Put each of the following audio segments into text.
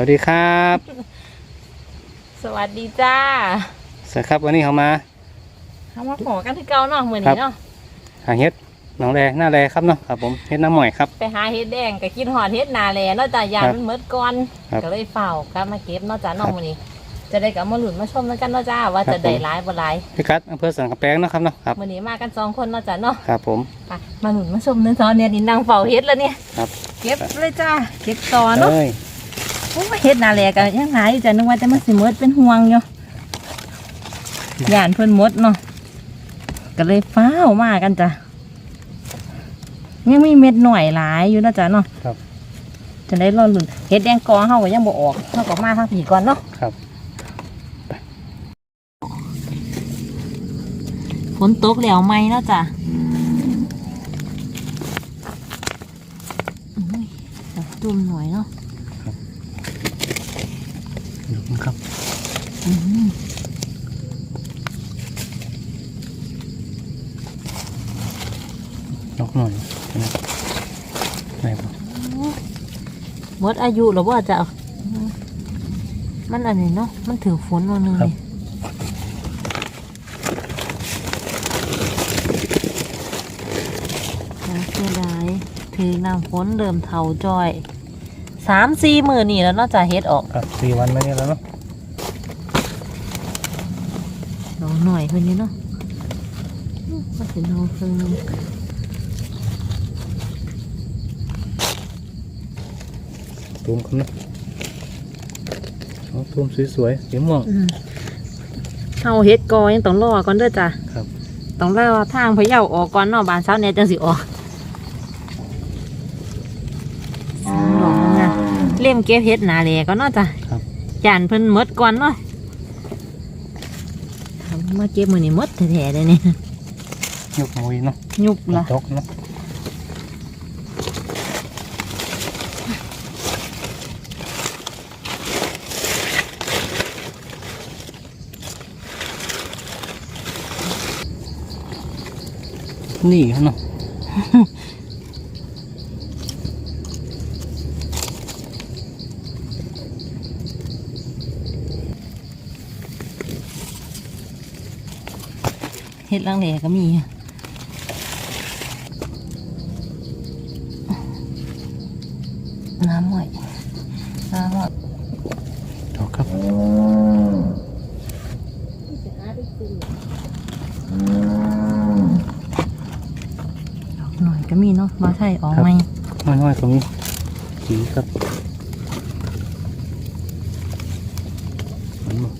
วัสดีครับ สวัสดีจ้าสวัสดีครับวันนี้เขามาเขามาขอกันที่เก่าเนาะมื้อนี้เนาะหาเฮ็ดหนองแรหน้าแรครับเนาะครับผมเฮ็ดน้ำหม่อยครับ ไปหาเฮ็ดแดงก็กินหอดเฮ็ดนาแลเนาะจ้ายานครับมันหมดก่อนครับก็เลยเฝ้ากลับมาเก็บเนาะจ้าน้องครับมื้อนี้ จะได้กลับมาหลุนมาชมแล้วกันเนาะจ้าว่าครับจะได้ผมหลายบ่หลายพี่กัดอำเภอสันกระแปงเนาะครับเนาะครับมื้อนี้มากันสองคนเนาะจ้าเนาะครับผมไปมาหลุนมาชมเนาะจ้าเนี่ยนี่นั่งเฝ้าเฮ็ดแล้วเนี่ยครับ เก็บเลยจ้าเก็บต่อเนาะเอ้ยโอ้ยเฮ็ดนาแลก็ยังหายอยู่จ้านึกว่าจะมาสิหมดเป็นห่วงอยู่ย่านเพิ่นหมดเนาะก็เลยฟ้าวมากันจ้ะยังมีเม็ดหน่อยหลายอยู่เนาะจ้ะเนาะครับ จะได้รอลุ่นเฮ็ดแดงกอเฮาก็ยังบ่ออกเฮาก็มาทางผีก่อนเนาะครับฝนตกแล้วไหมเนาะจ้ะอุ้ยตุ่มหน่อยเนาะดูนะ ครับอื้อหือนกหน่อยนะไหนบ่หมดอายุแล้วบ่จ้ะมันอันนี้เนาะมันถือฝนมาหนึงนี่น่าเสียดายถือน้ำฝนเริ่มเท่าจอย สามสี่มือนี่แล้วเนาะจ้ะเฮ็ดออกครับสี่วันไม่ได้แล้วเนาะลองหน่อยเพื่อนนี้เนาะมาถึงเราเพิ่งนึงตูมครับเนาะเอาตูมสวยๆสีม่วงเอาเฮ็ดกอยังต้องรอก่อนเด้อจ้ะครับ ต้องรอทางพะเยาออกก่อนเนาะบานเช้าเนี่ยจังสิออกสามดอกนะ เล่มเก็บเฮ็ดหนาแหลก่อนเนาะจ้ะครับ จานเพิ่นหมดก่อนเนาะทำมาเก็บมือนี่หมดแท้ๆเลยเนี่ยยกมุยเนาะยุบละ ตกเนาะนี่ครับเนาะ เฮ็ดลังแหลก็มีน้ำหน่อยน้ำหน่อยดอกครับหน่อยก็มีเนาะมาใช่ออกไหมน้อยๆตรงนี้สีครับมันบ่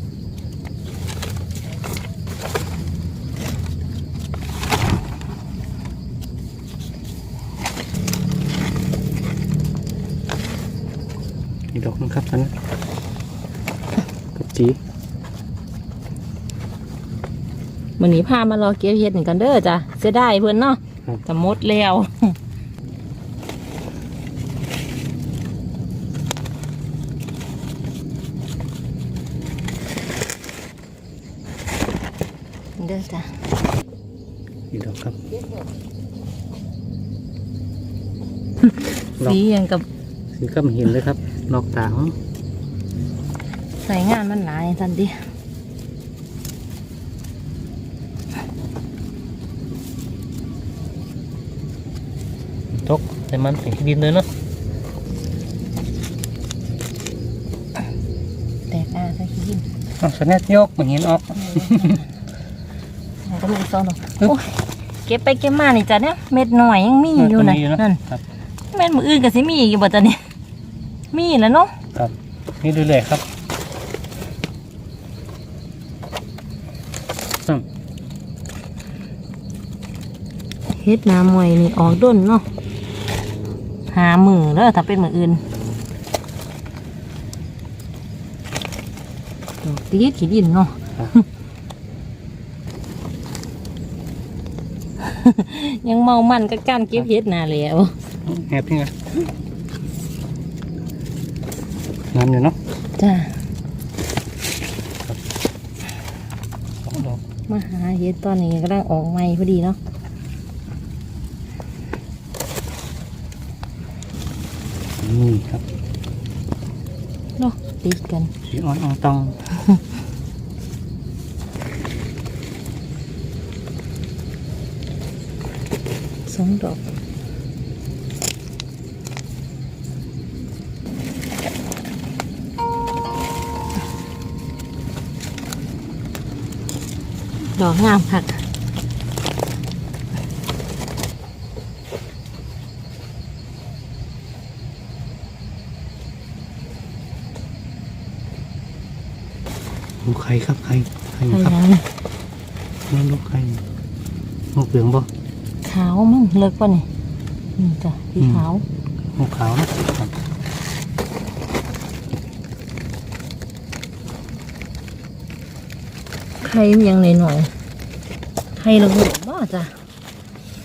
อีกดอกหนึงครับท่านนะกับจี วันนี้พามารอเก็บเห็ดหนึ่งกันเด้อจ้ะเสียดายเพื่อนเนาะจะหมดแล้วเด้อจ้ะอีกดอกครับดอกสีอย่างกับสีก็ไม่เห็นเลยครับดอกต่างใส่งานมันหลายทันที ตก แต่มันเป็นดินเลยเนาะแตกอ่าใส่ขี้ดินอะสแนตยกไม่เห็นออกมันก็มีซ้อนหรอกโอ้ยเก็บไปเก็บมานี่จ้ะเนี่ยเม็ดหน่อยยังมีอยู่นะตรงนั่นครับเม็ดมืออื่นก็สิมีอีกอยู่บ่จ้ะเนี่ยมีแล้วเนาะครับนี่ดูเลยครับอืมเฮ็ดน้ำมวยนี่ออกด้นเนาะ หามือเด้อถ้าเป็นมืออื่นดอกตีดขี้ดินเนาะยังเมามันกับการเก็บเฮ็ดนาแหล้วแอบนี่ไงน้ำอยู่เนาะจ้าสองดอกมาหาเฮ็ดตอนนี้ก็ได้ออกใหม่พอดีเนาะ นี่ครับ เนาะติดกันสีอ่อนอ่องตองสองดอกดอกงามค่ะ ลูกไข่ครับไข่ไข่ใครครับยังนี่ลูกไข่ลูกเหลืองบ่ขาวมั้งเลิกป่ะนี่นี่จ้ะสีขาวลูกขาวนะครับไข่มันยังหน่อยหน่อยๆไข่ระเบิดบ่จ้ะ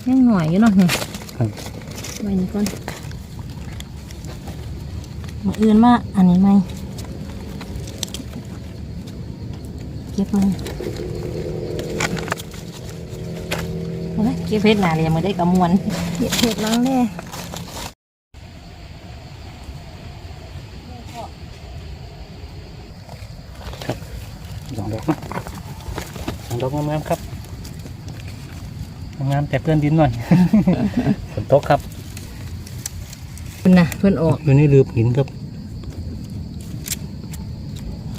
ยังหน่อยอยู่เนาะนี่ครับไว้นี่ก่อนมาเอื่นมาอันนี้ไหม เก็บมันเอาไว้เก็บเพชรหนาเลยยังไม่ได้กำมวนเก็บเพชรล้างแน่สองดอกเนาะสองดอกงามๆครับงามๆแต่เพื่อนดินหน่อยฝนตกครับคุณนะเพื่อนออกอยู่ในลืบหินครับ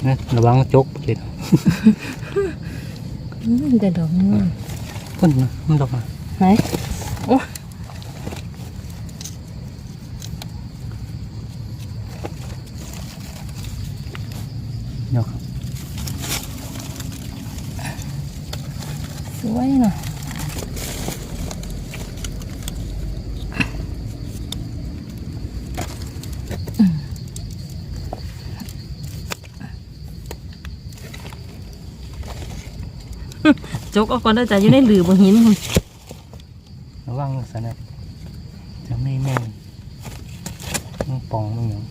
นะระวังจกเลยอืมแต่ดอกนี้พ่นนะมันดอกมาไหนโอ้ ดอกครับ สวยเนาะ จกออกก่อนได้อจ้ะอยู่ในหลือบนหินระวังสนะจะไม่แม่งมันปองมันหยัง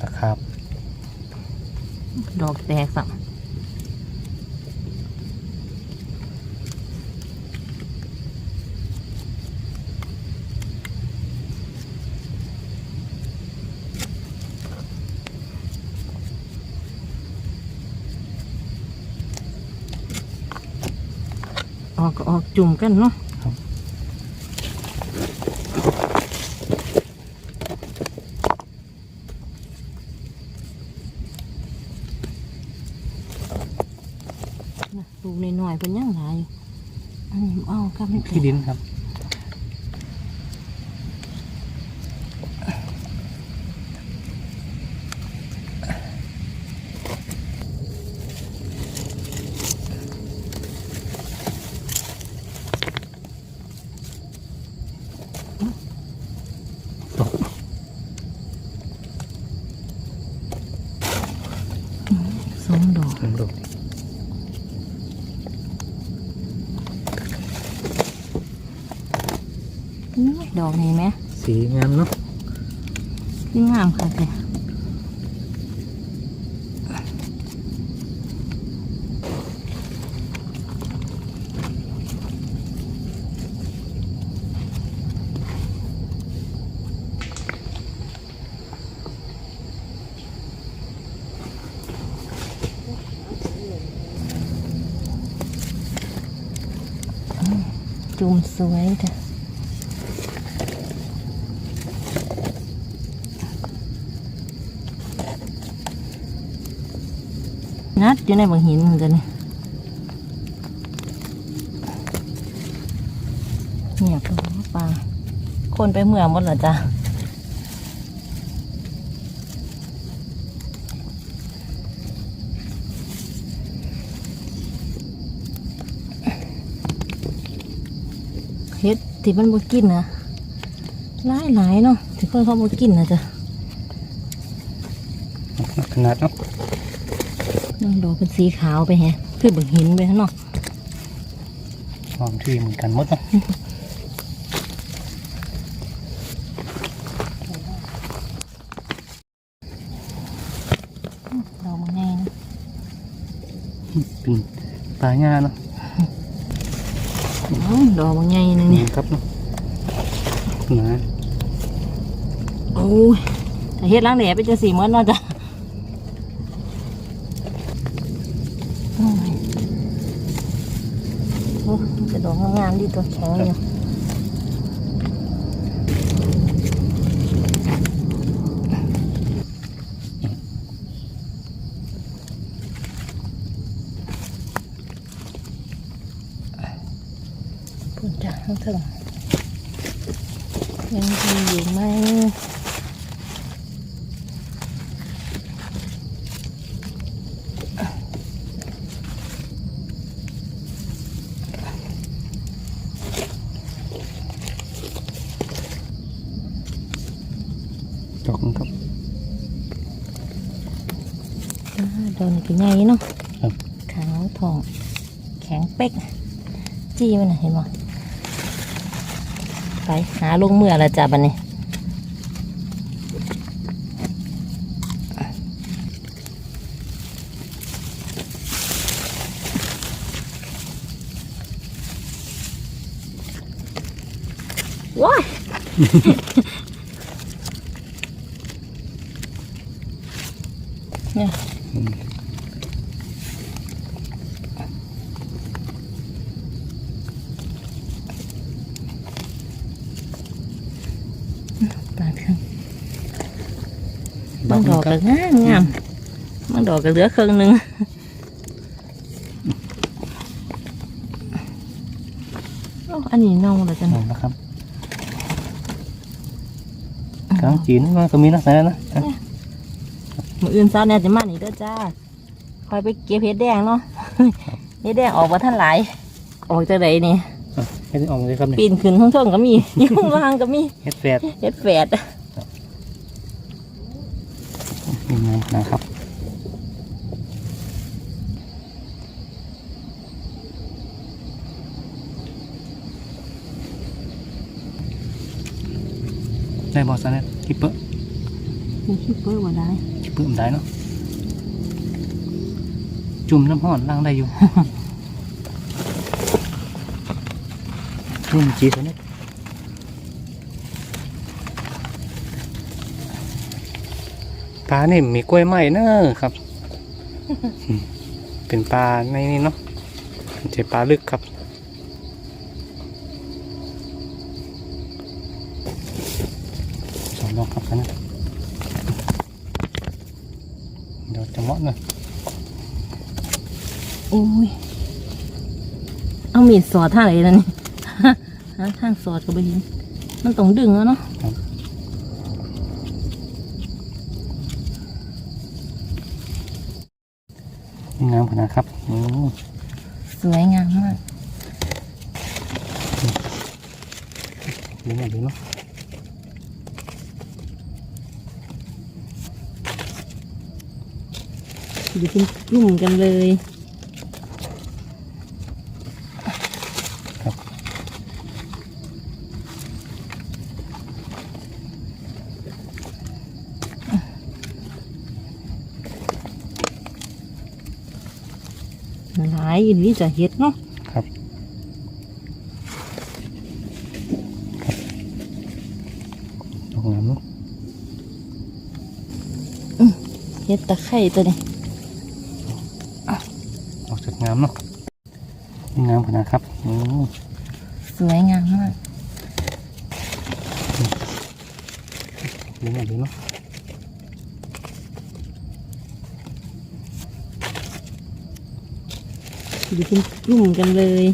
ตะขาบดอกแตกสัก ออกก็ออกจุ่มกันเนาะลูกน้อยๆเป็นยังไงอันนี้เอาครับไม่ที่ดินครับ ตก สองดอก มันดอก อุ๊ย ดอกนี้ไหมสีงามเนาะที่งามค่ะแต่จุ่มสวยจ้ะ นัดอยู่ในบางหินเหมือนกันนี่เงียบเลยปลาคนไปเมื่อหมดเหรอจ๊ะเฮ็ดที่มันบ่กินนะหลายหลายๆเนาะที่คนเขาบ่กินนะจ๊ะขนาดเนาะ นั่งดอกเป็นสีขาวไปแฮะ คือบางหินไปข้างนอกหอมที่เหมือนกันหมดเนะดอกมันไงนะเป็นปลาหญ้าเนาะดอกมันไงนะนี่เนี่ยครับเนาะนะโอ้ยแต่เฮ็ดล้างแหล่เป็นจะสีเมือนเนาะจ้ะ จะดอกงามๆดีตัวแข็งอยู่ปุ่นจ้าทั้งถึงยังดีอยู่ไหม ดอกนึงครับ อ่าโดนกี่ไงเนาะครับ ขาวทอง แข็งเป๊ก จี้มันน่ะเห็นบ่ไปหาลงเมื่อละจ้ะบันนี้ว้ายเนี่ย ปาดขึ้นบางด อกก็งามงามบางดอกก็เหลือครึ่งหนึงโอ้อันนี้เน่าแล้วจ้ะนั่นนะครับกลางจีนมันก็มีลักษณะนะอะมืออื่นเช้าเนี่ยจะมานี่เด้อจ้าคอยไปเก็บเห็ดแดงเนาะเห็ดแดงออกมาท่านหลาย ออกจากไหนนี่อะให้ได้ออกเลยครับเนี่ยปีนขึ้นข้างต้นก็มีอยุ่ข้างล่างก็มีเฮ็ดแฝดเห็ดแฝด ยังไง นะครับ ได้บอสนะคิปเปอร์มีคิปเปอร์ว่าได้คิปเปอร์มันได้เนาะจุ่มน้ำห้อนล้างได้อยู่ จุ่มจีตัวนี้ ปลานี่มีกล้วยไม้เนอะครับอืมเป็นปลาในนี่เนาะเป็นปลาลึกครับ สองดอกครับกันนะเดี๋ยวจะเหมาะหน่อยโอ้ย เอามีดสอดท่าไหนแล้วนี่ หาทางสอดก็ไปเห็น มันต้องดึงแล้วเนาะ งามขนาดครับอืมสวยงามมากดูหน่อยดูเนาะอยู่เป็นกลุ่มกันเลย หลายอีนี้จะเฮ็ดเนาะครับ ดอกงามเนาะเฮ็ดตะไคร่ตัวนี้ออกจากงามเนาะงามขนาดครับอืมสวยงามมากดูหน่อยดูเนาะ อยู่เป็นกลุ่มกันเลย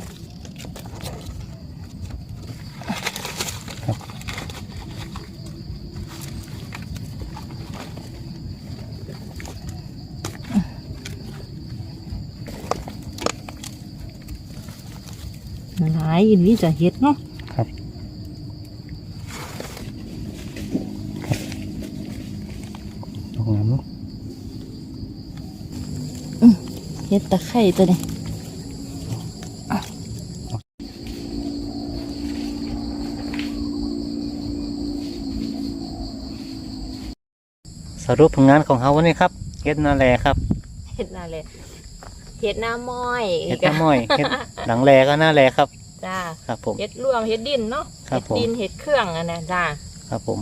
หลายอีนี้จะเฮ็ดเนาะครับดอกงามเนาะเฮ็ดตะไคร่ตัวนี้ สรุปผลงานของเขาวันนี้ครับเฮ็ดนาแลครับเฮ็ดนาเลยเฮ็ดหน้าม้อยเฮ็ดน้ำม้อยเฮ็ดหลังแลก็หน้าแลครับ จ้าครับผมเฮ็ดรวงเฮ็ดดินเนาะครับเฮ็ดผม ดินเฮ็ดเครื่องอันนั้นจ้าครับผม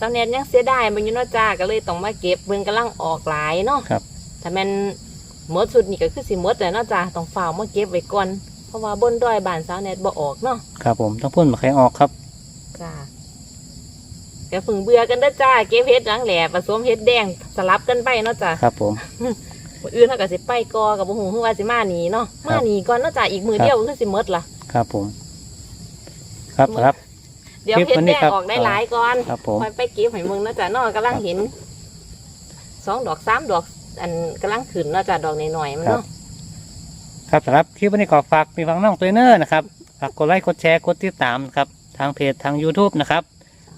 สำเนียงยังเสียดายมันอยู่เนาะจ้าก็เลยต้องมาเก็บเบิ่งกำลังออกหลายเนาะครับ ถ้าแม่นหมดสุดนี่ก็คือสิหมดแล้วเนาะจ้าต้องฝ้าวมาเก็บไว้ก่อนเพราะว่าบนดอยบ้านสาวแนทบ่ออกเนาะครับผมต้องพ่นมาแข็งออกครับ จ้า แกฝึงเบื่อกันเด้อจ้า เก็บเฮ็ดหลังแหล่ผสมเฮ็ดแดงสลับกันไปเนาะจ้าครับผม มื้ออื่นเฮาก็สิไปกอกับบ่ฮู้คือว่าสิมาหนีเนาะครัมาบหนีก่อนเนาะจ้าอีกมือครับเดียวก็คือสิหมดล่ะ ครับผม ครับครับ เดี๋ยวคลิปเฮ็ดวันแดนี้งครับออกได้หลายก่อนครับผมค่อยไปเก็บให้มึงเนาะจ้าเนาะกำลังเห็นสองดอกสามดอก อันกำลังขึ้นเนาะจ้าดอกน้อยๆมันเนาะครับสำหรับคลิปวันนี้ขอฝากมีฟังน้องตัวเนอร์นะครับฝากกดไลค์กดแชร์กดติดตามนะครับทางเพจทาง YouTube นะครับ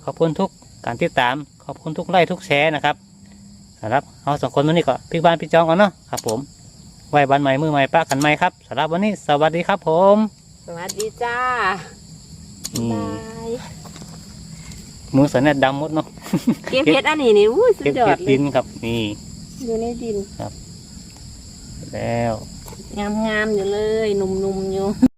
ขอบคุณทุกการติดตาม ขอบคุณทุกไลค์ทุกแชร์นะครับสำหรับเราสองคนวันนี้ก็พี่บ้านพี่จองกันเนาะครับ ผมไว้บันใหม่มือใหม่ปะกันใหม่ครับสำหรับวันนี้สวัสดีครับ ผมสวัสดีจ้านี่บายมือสันเน็ตดำหมดเนาะเก็บเฮ็ดอันนี้นี่อุ้ยสุดเก็บยอเก็ดบเลดิยนครับนี่อยู่ในดิน แล้ว งามๆอยู่เลยหนุ่มๆอยู่